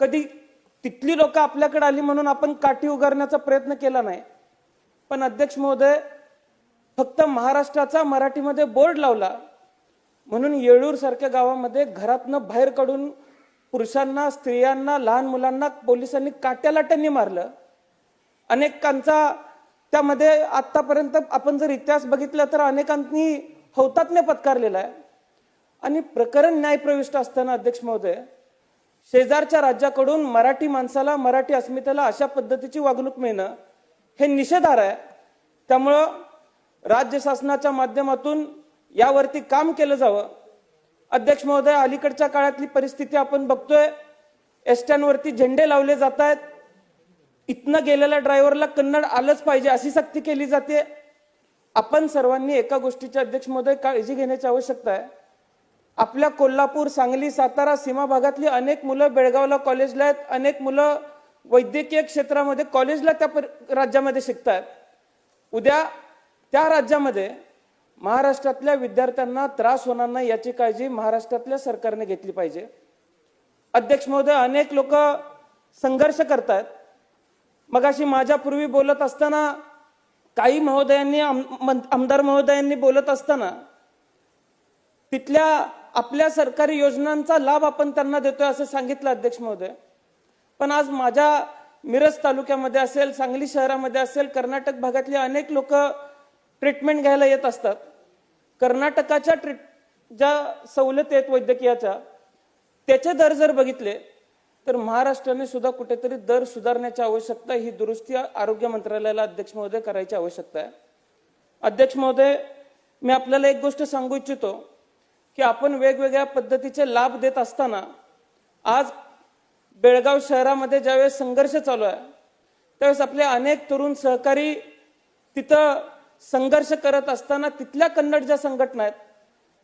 कधी तिथली लोक आपल्याकडे आली म्हणून आपण काठी उगारण्याचा प्रयत्न केला नाही. पण अध्यक्ष महोदय फक्त महाराष्ट्राचा मराठीमध्ये बोर्ड लावला म्हणून येळूर सारख्या गावामध्ये घरातनं बाहेर काढून पुरुषांना स्त्रियांना लहान मुलांना पोलिसांनी काट्या लाट्यांनी मारलं. अनेकांचा त्यामध्ये आत्तापर्यंत आपण जर इतिहास बघितला तर अनेकांनी हौतात्म्य पत्कारलेला आहे. आणि प्रकरण न्यायप्रविष्ट असताना अध्यक्ष महोदय शेजारच्या राज्याकडून मराठी माणसाला मराठी अस्मितेला अशा पद्धतीची वागणूक मिळणं हे निषेधार्ह आहे. त्यामुळं राज्य शासनाच्या माध्यमातून यावरती काम केलं जावं. अध्यक्ष महोदय अलीकडच्या काळातली परिस्थिती आपण बघतोय. एसट्यांवरती झेंडे लावले जात आहेत इथनं गेलेल्या ड्रायव्हरला कन्नड आलंच पाहिजे अशी सक्ती केली जाते. आपण सर्वांनी एका गोष्टीची अध्यक्ष महोदय काळजी घेण्याची आवश्यकता आहे. आपल्या कोल्हापूर सांगली सातारा सीमा भागातली अनेक मुलं बेळगावला कॉलेजला आहेत. अनेक मुलं वैद्यकीय क्षेत्रामध्ये कॉलेजला त्या पर- राज्यामध्ये शिकतात उद्या त्या राज्यामध्ये महाराष्ट्रातल्या विद्यार्थ्यांना त्रास होणार नाही याची काळजी महाराष्ट्रातल्या सरकारने घेतली पाहिजे. अध्यक्ष महोदय अनेक लोक संघर्ष करतात मगाशी माझ्यापूर्वी बोलत असताना काही महोदयांनी आम- आमदार महोदयांनी बोलत असताना तिथल्या आपल्या सरकारी योजनांचा लाभ आपण त्यांना देतोय असं सांगितलं अध्यक्ष महोदय. पण आज माझ्या मिरज तालुक्यामध्ये असेल सांगली शहरामध्ये असेल कर्नाटक भागातले अनेक लोक ट्रीटमेंट घ्यायला येत असतात. कर्नाटकाच्या ट्रीट ज्या सवलती आहेत वैद्यकीयाच्या त्याचे दर जर बघितले तर महाराष्ट्राने सुद्धा कुठेतरी दर सुधारण्याची आवश्यकता ही दुरुस्ती आरोग्य मंत्रालयाला अध्यक्ष महोदय करायची आवश्यकता आहे. अध्यक्ष महोदय मी आपल्याला एक गोष्ट सांगू इच्छितो. की आपण वेगवेगळ्या पद्धतीचे लाभ देत असताना आज बेळगाव शहरामध्ये ज्यावेळेस संघर्ष चालू आहे त्यावेळेस आपले अनेक तरुण सहकारी तिथं संघर्ष करत असताना तिथल्या कन्नड ज्या संघटना आहेत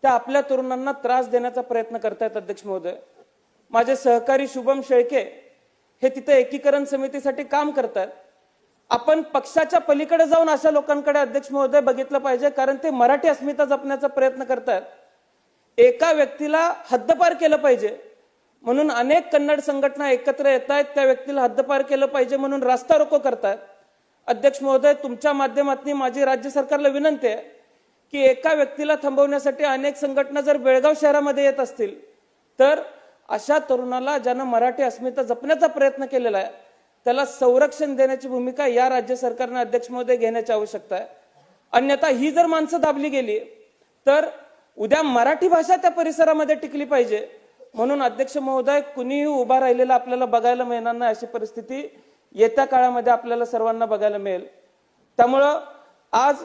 त्या आपल्या तरुणांना त्रास देण्याचा प्रयत्न करतायत अध्यक्ष महोदय. माझे सहकारी शुभम शेळके हे तिथे एकीकरण समितीसाठी काम करतात आपण पक्षाच्या पलीकडे जाऊन अशा लोकांकडे अध्यक्ष महोदय बघितलं पाहिजे कारण ते मराठी अस्मिता जपण्याचा प्रयत्न करतात एका व्यक्तीला हद्दपार केलं पाहिजे. म्हणून अनेक कन्नड संघटना एकत्र येत आहेत त्या व्यक्तीला हद्दपार केलं पाहिजे म्हणून रास्ता रोको करतायत अध्यक्ष महोदय तुमच्या माध्यमातून माझी राज्य सरकारला विनंती आहे की एका व्यक्तीला थांबवण्यासाठी अनेक संघटना जर बेळगाव शहरामध्ये येत असतील तर अशा तरुणाला ज्यानं मराठी अस्मिता जपण्याचा प्रयत्न केलेला आहे त्याला संरक्षण देण्याची भूमिका या राज्य सरकारनं अध्यक्ष महोदय घेण्याची आवश्यकता आहे. अन्यथा ही जर माणसं दाबली गेली तर उद्या मराठी भाषा त्या परिसरामध्ये टिकली पाहिजे. म्हणून अध्यक्ष महोदय कुणीही उभा राहिलेला आपल्याला बघायला मिळणार नाही अशी परिस्थिती येत्या काळामध्ये आपल्याला सर्वांना बघायला मिळेल. त्यामुळं आज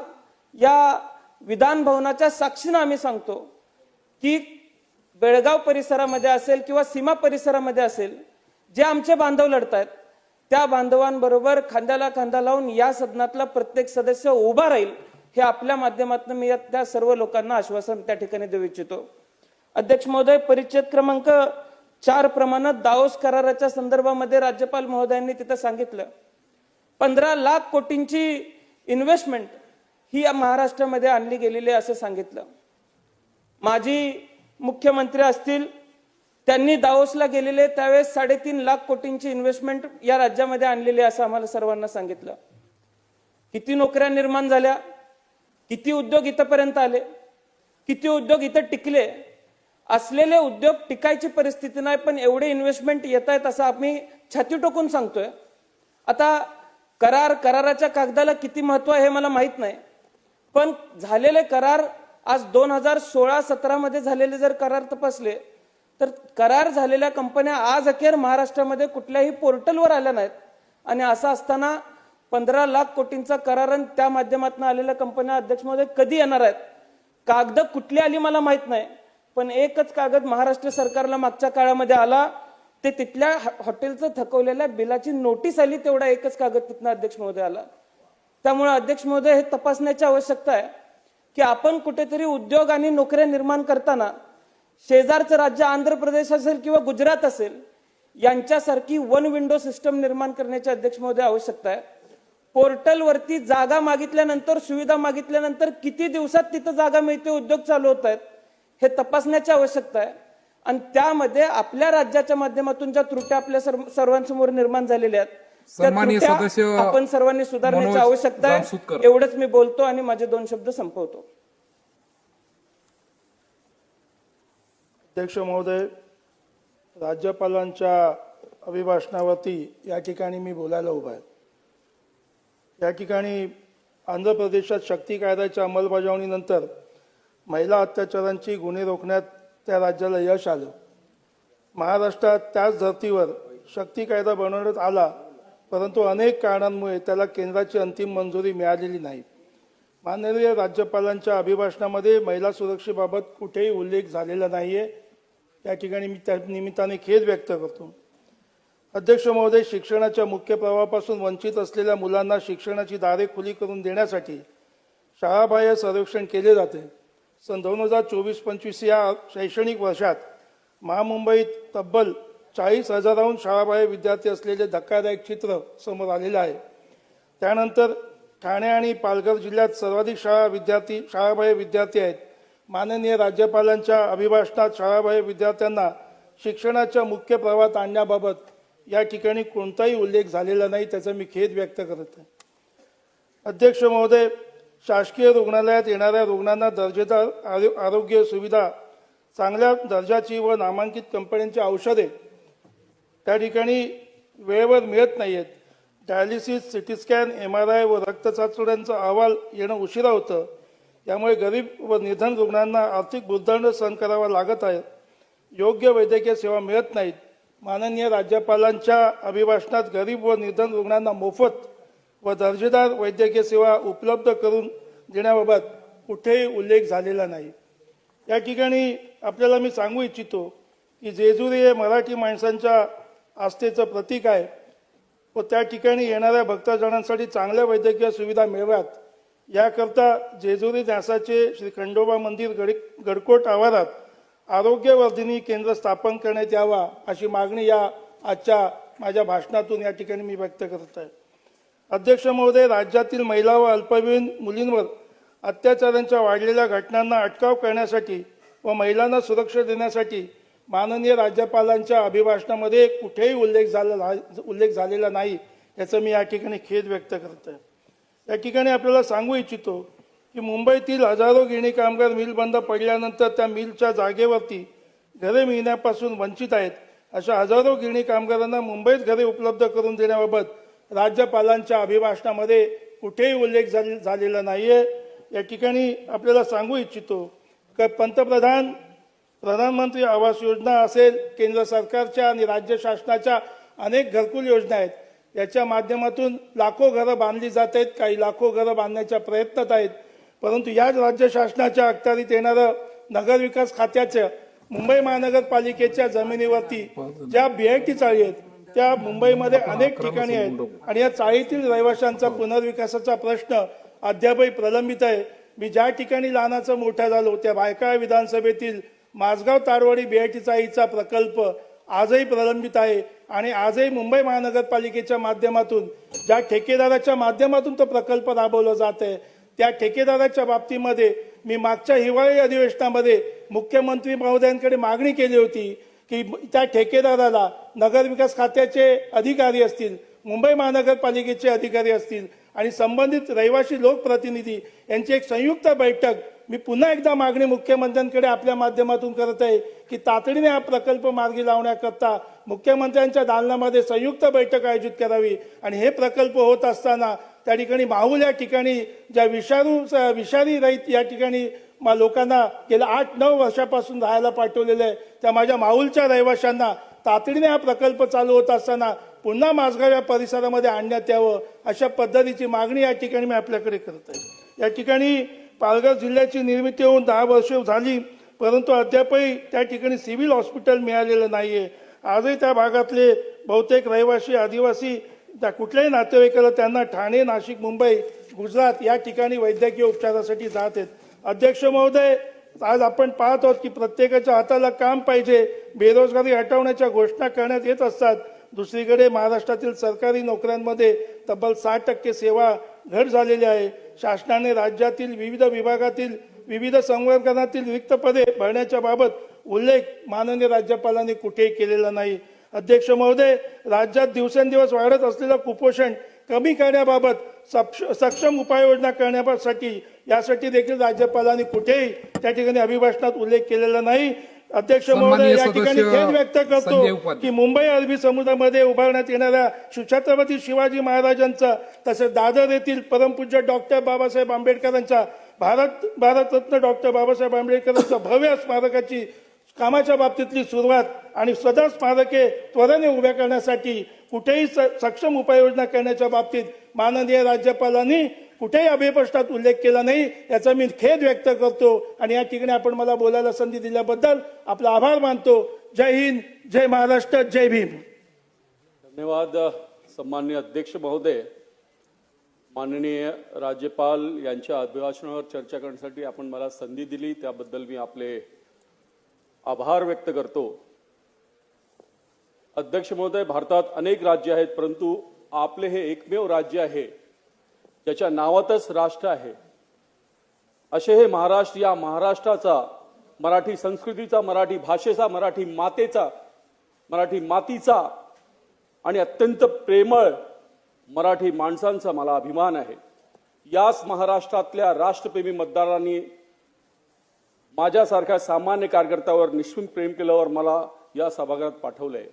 या विधान भवनाच्या साक्षीनं आम्ही सांगतो की बेळगाव परिसरामध्ये असेल किंवा सीमा परिसरामध्ये असेल जे आमचे बांधव लढतायत त्या बांधवांबरोबर खांद्याला खांदा लावून या सदनातला प्रत्येक सदस्य उभा राहील. हे आपल्या माध्यमातून मी त्या सर्व लोकांना आश्वासन त्या ठिकाणी देऊ इच्छितो. अध्यक्ष महोदय परिच्छेद क्रमांक चार प्रमाणात दाओस कराराच्या संदर्भामध्ये राज्यपाल महोदयांनी तिथं सांगितलं. पंधरा लाख कोटींची इन्व्हेस्टमेंट ही या महाराष्ट्रामध्ये आणली गेलेली आहे असं सांगितलं. माजी मुख्यमंत्री असतील त्यांनी दाओसला गेलेले त्यावेळेस साडेतीन लाख कोटींची इन्व्हेस्टमेंट या राज्यामध्ये आणलेली असं आम्हाला सर्वांना सांगितलं. किती नोकऱ्या निर्माण झाल्या? किती उद्योग इथंपर्यंत आले? किती उद्योग इथं टिकले? असलेले उद्योग टिकायची परिस्थिती नाही पण एवढे इन्व्हेस्टमेंट येत आहेत असं आम्ही छाती टोकून सांगतोय. आता करार कराराच्या कागदाला किती महत्त्व आहे हे मला माहीत नाही. पण झालेले करार आज दोन हजार सोळा सतरामध्ये झालेले जर करार तपासले तर करार झालेल्या कंपन्या आज अखेर महाराष्ट्रामध्ये कुठल्याही पोर्टलवर आल्या नाहीत. आणि असं असताना पंधरा लाख कोटींचा करार आणि त्या माध्यमातून आलेल्या कंपन्या अध्यक्ष महोदय कधी येणार आहेत? कागद कुठली आली मला माहीत नाही. पण एकच कागद महाराष्ट्र सरकारला मागच्या काळामध्ये आला. ते तिथल्या हॉटेलचं थकवलेल्या बिलाची नोटीस आली तेवढा एकच कागद तिथनं अध्यक्ष महोदय आला. त्यामुळे अध्यक्ष महोदय हे तपासण्याची आवश्यकता आहे की आपण कुठेतरी उद्योग आणि नोकऱ्या निर्माण करताना शेजारचं राज्य आंध्र प्रदेश असेल किंवा गुजरात असेल यांच्यासारखी वन विंडो सिस्टम निर्माण करण्याची अध्यक्ष महोदय आवश्यकता आहे. पोर्टलवरती जागा मागितल्यानंतर सुविधा मागितल्यानंतर किती दिवसात तिथं जागा मिळते उद्योग चालू होत आहेत हे तपासण्याची आवश्यकता आहे. आणि त्यामध्ये आपल्या राज्याच्या माध्यमातून ज्या त्रुट्या आपल्या सर्व- सर्वांसमोर निर्माण झालेल्या आहेत आपण सर्वांनी सुधारण्याची आवश्यकता आहे. एवढंच मी बोलतो आणि माझे दोन शब्द संपवतो. अध्यक्ष महोदय राज्यपालांच्या अभिभाषणावरती या ठिकाणी मी बोलायला उभा आहे. या ठिकाणी आंध्र प्रदेशात शक्ती कायद्याच्या अंमलबजावणीनंतर महिला अत्याचारांची गुन्हे रोखण्यात त्या राज्याला यश आलं. महाराष्ट्रात त्याच धर्तीवर शक्ती कायदा बनवण्यात आला परंतु अनेक कारणांमुळे त्याला केंद्राची अंतिम मंजुरी मिळालेली नाही. माननीय राज्यपालांच्या अभिभाषणामध्ये महिला सुरक्षेबाबत कुठेही उल्लेख झालेला नाही आहे या ठिकाणी मी त्या निमित्ताने खेद व्यक्त करतो. अध्यक्ष महोदय शिक्षणाच्या मुख्य प्रवाहापासून वंचित असलेल्या मुलांना शिक्षणाची दारे खुली करून देण्यासाठी शाळाबाह्य सर्वेक्षण केले जाते. सन दोन हजार चोवीस पंचवीस या शैक्षणिक वर्षात महामुंबईत तब्बल चाळीस हजाराहून शाळाबाह्य विद्यार्थी असलेले धक्कादायक चित्र समोर आलेलं आहे. त्यानंतर ठाणे आणि पालघर जिल्ह्यात सर्वाधिक शाळा विद्यार्थी शाळाबाह्य विद्यार्थी आहेत. माननीय राज्यपालांच्या अभिभाषणात शाळाबाह्य विद्यार्थ्यांना शिक्षणाच्या मुख्य प्रवाहात आणण्याबाबत या ठिकाणी कोणताही उल्लेख झालेला नाही त्याचा मी खेद व्यक्त करत आहे. अध्यक्ष महोदय शासकीय रुग्णालयात येणाऱ्या रुग्णांना दर्जेदार आरो- आरोग्य सुविधा चांगल्या दर्जाची व नामांकित कंपन्यांची औषधे त्या ठिकाणी वेळेवर मिळत नाही आहेत dialysis CT scan M R I व रक्तचाचण्यांचा अहवाल येणं उशिरा होतं. त्यामुळे गरीब व निधन रुग्णांना आर्थिक बुद्धांड सहन करावा लागत आहे. योग्य वैद्यकीय सेवा मिळत नाहीत. माननीय राज्यपालांच्या अभिभाषणात गरीब व निधन रुग्णांना मोफत व दर्जेदार वैद्यकीय सेवा उपलब्ध करून देण्याबाबत कुठेही उल्लेख झालेला नाही. या ठिकाणी आपल्याला मी सांगू इच्छितो की जेजुरी हे मराठी माणसांच्या आस्थेचं प्रतीक आहे व त्या ठिकाणी येणाऱ्या भक्तजनांसाठी चांगल्या वैद्यकीय सुविधा मिळव्यात. याकरता जेजुरी न्यासाचे श्री खंडोबा मंदिर गड गडकोट आवारात आरोग्यवर्धिनी केंद्र स्थापन करण्यात यावा अशी मागणी या आजच्या माझ्या भाषणातून या ठिकाणी मी व्यक्त करत आहे. अध्यक्ष महोदय राज्यातील महिला व अल्पवयीन मुलींवर अत्याचारांच्या वाढलेल्या घटनांना अटकाव करण्यासाठी व महिलांना सुरक्षा देण्यासाठी माननीय राज्यपालांच्या अभिभाषणामध्ये कुठेही उल्लेख झाला उल्लेख झालेला नाही याचं मी या ठिकाणी खेद व्यक्त करत आहे. या ठिकाणी आपल्याला सांगू इच्छितो की मुंबईतील हजारो गिणी कामगार मिल बंद पडल्यानंतर त्या मिलच्या जागेवरती घरे मिळण्यापासून वंचित आहेत. अशा हजारो गिरणी कामगारांना मुंबईत घरे उपलब्ध करून देण्याबाबत राज्यपालांच्या अभिभाषणामध्ये कुठेही उल्लेख झालेला झालेला आहे या ठिकाणी आपल्याला सांगू इच्छितो का पंतप्रधान प्रधानमंत्री आवास योजना असेल केंद्र सरकारच्या आणि राज्य शासनाच्या अनेक घरकुल योजना आहेत. याच्या माध्यमातून लाखो घरं बांधली जात आहेत. काही लाखो घरं बांधण्याच्या प्रयत्नात आहेत. परंतु याच राज्य शासनाच्या अखत्यारीत येणारं नगरविकास खात्याचं मुंबई महानगरपालिकेच्या जमिनीवरती ज्या बीआयटी चाळी आहेत त्या मुंबईमध्ये अनेक ठिकाणी आहेत. आणि या चाळीतील रहिवाशांचा पुनर्विकासाचा प्रश्न अद्यापही प्रलंबित आहे. मी ज्या ठिकाणी लहानाचं मोठा झालो त्या बायकाळ विधानसभेतील माझगाव तारवाडी बीआयटी चाळीचा प्रकल्प आजही प्रलंबित आहे. आणि आजही मुंबई महानगरपालिकेच्या माध्यमातून ज्या ठेकेदाराच्या माध्यमातून तो प्रकल्प राबवला जात आहे त्या ठेकेदाराच्या बाबतीमध्ये मी मागच्या हिवाळी अधिवेशनामध्ये मुख्यमंत्री महोदयांकडे मागणी केली होती की त्या ठेकेदाराला नगरविकास खात्याचे अधिकारी असतील मुंबई महानगरपालिकेचे अधिकारी असतील आणि संबंधित रहिवासी लोकप्रतिनिधी यांची एक संयुक्त बैठक मी पुन्हा एकदा मागणी मुख्यमंत्र्यांकडे आपल्या माध्यमातून करत आहे की तातडीने हा प्रकल्प मार्गी लावण्याकरता मुख्यमंत्र्यांच्या दालनामध्ये संयुक्त बैठक आयोजित करावी. आणि हे प्रकल्प होत असताना त्या ठिकाणी माहूल या ठिकाणी ज्या विषाणू विषारी रहित या ठिकाणी मा- लोकांना गेल्या आठ नऊ वर्षापासून राहायला पाठवलेलं आहे. त्या माझ्या माहूलच्या रहिवाशांना तातडीने हा प्रकल्प चालू होत असताना पुन्हा माझगाव या परिसरामध्ये आणण्यात यावं अशा पद्धतीची मागणी या ठिकाणी मी आपल्याकडे करत आहे. या ठिकाणी पालघर जिल्ह्याची निर्मिती होऊन दहा वर्ष झाली परंतु अद्यापही त्या ठिकाणी सिव्हिल हॉस्पिटल मिळालेलं नाही आहे आजही त्या भागातले बहुतेक रहिवासी आदिवासी त्या कुठल्याही नातेवाईकाला त्यांना ठाणे नाशिक मुंबई गुजरात या ठिकाणी वैद्यकीय उपचारासाठी जात आहेत. अध्यक्ष महोदय आज आपण पाहत आहोत की प्रत्येकाच्या हाताला काम पाहिजे बेरोजगारी हटवण्याच्या घोषणा करण्यात येत असतात. दुसरीकडे महाराष्ट्रातील सरकारी नोकऱ्यांमध्ये तब्बल साठ टक्के सेवा घट झालेली आहे. शासनाने राज्यातील विविध विभागातील विविध संवर्गातील रिक्त पदे भरण्याच्या बाबत उल्लेख माननीय राज्यपालांनी कुठेही केलेला नाही. अध्यक्ष महोदय राज्यात दिवसेंदिवस वाढत असलेलं कुपोषण कमी करण्याबाबत सक्ष- सक्षम उपाययोजना करण्यासाठी यासाठी देखील राज्यपालांनी कुठेही त्या ठिकाणी अभिभाषणात उल्लेख केलेला नाही. अध्यक्ष महोदय या ठिकाणी खेद व्यक्त करतो. की मुंबई अरबी समुद्रामध्ये उभारण्यात येणाऱ्या छत्रपती शिवाजी महाराजांचं तसेच दादर येथील परमपूज्य डॉक्टर बाबासाहेब आंबेडकरांच्या भारत भारतरत्न डॉक्टर बाबासाहेब आंबेडकरांच्या भव्य स्मारकाची कामाच्या बाबतीतली सुरुवात आणि सदर स्मारके त्वरेने उभ्या करण्यासाठी कुठेही सक्षम उपाययोजना करण्याच्या बाबतीत माननीय राज्यपालांनी कुठेही अभिप्रश्नात उल्लेख केला नाही याचा मी खेद व्यक्त करतो. आणि या ठिकाणी आपण मला बोलायला संधी दिल्याबद्दल आपला आभार मानतो. जय हिंद जय महाराष्ट्र जय भीम. धन्यवाद सन्माननीय अध्यक्ष महोदय. माननीय राज्यपाल यांच्या अभिभाषणावर चर्चा करण्यासाठी आपण मला संधी दिली. त्याबद्दल मी आपले आभार व्यक्त करतो. अध्यक्ष महोदय भारतात अनेक राज्य आहेत परंतु आपले हे एकमेव राज्य आहे. ज्याच्या नावातच राष्ट्र आहे. असे हे महाराष्ट्र या महाराष्ट्राचा मराठी संस्कृतीचा मराठी भाषेचा मराठी मातेचा मराठी मातीचा आणि अत्यंत प्रेमळ मराठी माणसांचा मला अभिमान आहे. याच महाराष्ट्रातल्या राष्ट्रप्रेमी मतदारांनी माझ्यासारख्या सामान्य कार्यकर्त्यावर निश्चित प्रेम केल्यावर मला या सभागृहात पाठवलंय.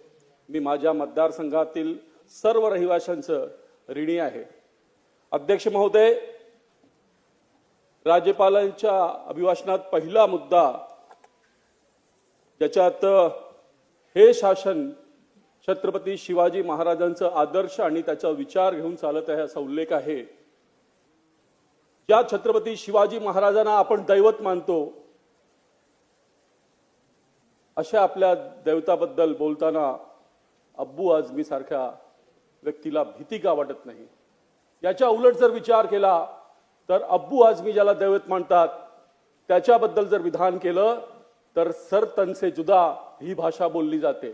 मी माझ्या मतदारसंघातील सर्व रहिवाशांचं ऋणी आहे. अध्यक्ष महोदय राज्यपालांच्या अभिभाषणात पहिला मुद्दा ज्याच्यात हे शासन छत्रपती शिवाजी महाराजांचं आदर्श आणि त्याचा विचार घेऊन चालत आहे असा उल्लेख आहे. ज्या छत्रपती शिवाजी महाराजांना आपण दैवत मानतो अशा आपल्या दैवताबद्दल बोलताना अब्बू आझमी सारख्या व्यक्तीला भीती का वाटत नाही? याच्या उलट जर विचार केला तर अब्बू आझमी ज्याला दैवत मानतात त्याच्याबद्दल जर विधान केलं तर सर तनसे जुदा ही भाषा बोलली जाते.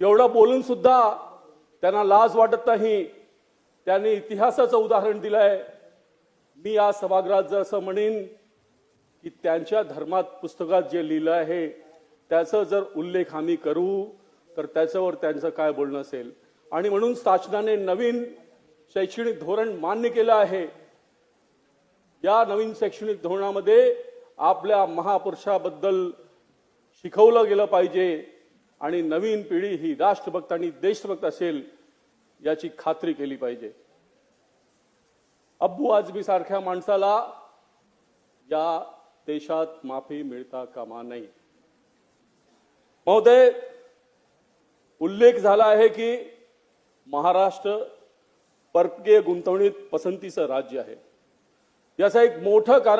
एवढं बोलून सुद्धा त्यांना लाज वाटत नाही. त्यांनी इतिहासाचं उदाहरण दिलंय. मी या सभागृहात जर असं म्हणेन की त्यांच्या धर्मात पुस्तकात जे लिहिलं आहे त्याचा जर उल्लेख आम्ही करू तर त्याच्यावर त्यांचं काय बोलणं असेल? आणि म्हणून शासनाने नवीन शैक्षणिक धोरण मान्य केलं आहे. या नवीन शैक्षणिक धोरणामध्ये आपल्या महापुरुषाबद्दल शिकवलं गेलं पाहिजे आणि नवीन पिढी ही राष्ट्रभक्त आणि देशभक्त असेल याची खात्री केली पाहिजे. अब्बू आजमी सारख्या माणसाला या देशात माफी मिळता कामा नाही महोदय उल्लेख झाला आहे की महाराष्ट्र परकीय गुंतवणूक पसंतीचं राज्य आहे. याचं एक मोठं कारण